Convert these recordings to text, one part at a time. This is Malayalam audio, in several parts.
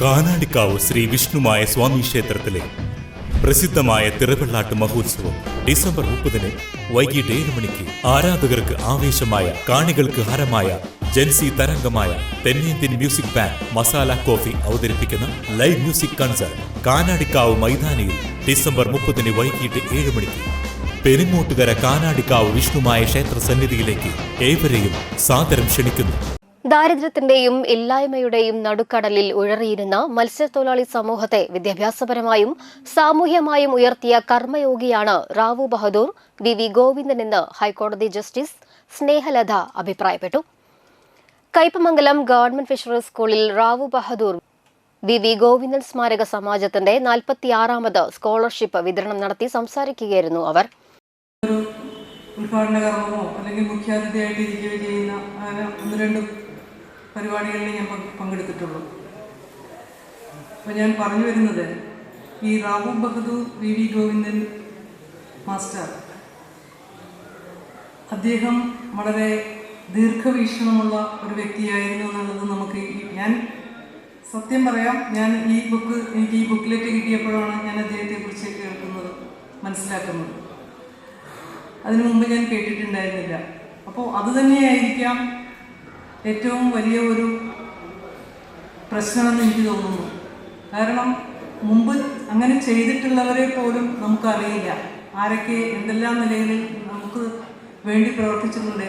കാനാടിക്കാവ് ശ്രീ വിഷ്ണുമായ സ്വാമി ക്ഷേത്രത്തിലെ പ്രസിദ്ധമായ തിറവെള്ളാട്ട് മഹോത്സവം ഡിസംബർ മുപ്പതിന് വൈകിട്ട് ഏഴ് മണിക്ക് ആരാധകർക്ക് ആവേശമായ കാണികൾക്ക് ഹരമായ ജൻസി തരംഗമായ തെന്നേന്ത്യൻ മ്യൂസിക് ബാൻഡ് മസാല കോഫി അവതരിപ്പിക്കുന്ന ലൈവ് മ്യൂസിക് കൺസേർട്ട് കാനാടിക്കാവ് മൈതാനിയിൽ ഡിസംബർ മുപ്പതിന് വൈകിട്ട് ഏഴ് മണിക്ക്. പെരുങ്ങോട്ടുകര കാനാടിക്കാവ് വിഷ്ണുമായ ക്ഷേത്ര സന്നിധിയിലേക്ക് ഏവരെയും സാദരം ക്ഷണിക്കുന്നു. ദാരിദ്ര്യത്തിന്റെയും ഇല്ലായ്മയുടെയും നടുക്കടലിൽ ഉഴറിയിരുന്ന മത്സ്യത്തൊഴിലാളി സമൂഹത്തെ വിദ്യാഭ്യാസപരമായും സാമൂഹ്യമായും ഉയർത്തിയ കർമ്മയോഗിയാണ് റാവു ബഹദൂർ വി വി ഗോവിന്ദൻ എന്ന് ഹൈക്കോടതി ജസ്റ്റിസ് സ്നേഹലത അഭിപ്രായപ്പെട്ടു. കയ്പമംഗലം ഗവൺമെന്റ് ഫിഷറീസ് സ്കൂളിൽ റാവു ബഹദൂർ വി വി ഗോവിന്ദൻ സ്മാരക സമാജത്തിന്റെ നാൽപ്പത്തിയാറാമത് സ്കോളർഷിപ്പ് വിതരണം നടത്തി സംസാരിക്കുകയായിരുന്നു അവർ. ഉദ്ഘാടന കർമ്മമോ അല്ലെങ്കിൽ മുഖ്യാതിഥിയായിട്ട് ഇരിക്കുകയോ ചെയ്യുന്ന അങ്ങനെ ഒന്ന് രണ്ട് പരിപാടികളിൽ ഞാൻ പങ്ക് പങ്കെടുത്തിട്ടുള്ളൂ. അപ്പോൾ ഞാൻ പറഞ്ഞു വരുന്നത് ഈ Rao Bahadur V V Govindan master അദ്ദേഹം വളരെ ദീർഘവീക്ഷണമുള്ള ഒരു വ്യക്തിയായിരുന്നു എന്നുള്ളത് നമുക്ക് ഞാൻ സത്യം പറയാം ഞാൻ ഈ ബുക്ക് എനിക്ക് ഈ ബുക്കിലേക്ക് കിട്ടിയപ്പോഴാണ് ഞാൻ അദ്ദേഹത്തെ കുറിച്ച് കേൾക്കുന്നത് മനസ്സിലാക്കുന്നത്. അതിനു മുമ്പ് ഞാൻ കേട്ടിട്ടുണ്ടായിരുന്നില്ല. അപ്പോൾ അത് തന്നെയായിരിക്കാം ഏറ്റവും വലിയ ഒരു പ്രശ്നമെന്ന് എനിക്ക് തോന്നുന്നു. കാരണം മുമ്പ് അങ്ങനെ ചെയ്തിട്ടുള്ളവരെ പോലും നമുക്കറിയില്ല. ആരൊക്കെ എന്തെല്ലാം നിലയിൽ നമുക്ക് വേണ്ടി പ്രവർത്തിച്ചിട്ടുണ്ട്.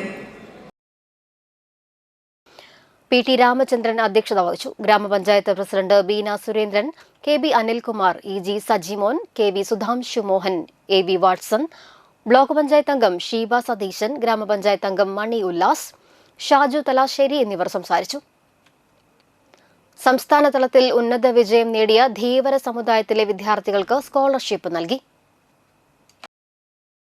പി ടി രാമചന്ദ്രൻ അധ്യക്ഷത വഹിച്ചു. ഗ്രാമപഞ്ചായത്ത് president Beena Surendran K B Anilkumar E G Sajimon K V Sudhamshu Mohan A V Watson block panchayat അംഗം ഷീബ സതീശൻ ഗ്രാമപഞ്ചായത്ത് അംഗം മണി ഉല്ലാസ് ഷാജു തലാശ്ശേരി എന്നിവർ സംസാരിച്ചു. സംസ്ഥാന തലത്തിൽ ഉന്നത വിജയം നേടിയ ധീവര സമുദായത്തിലെ വിദ്യാർത്ഥികൾക്ക് സ്കോളർഷിപ്പ് നൽകി.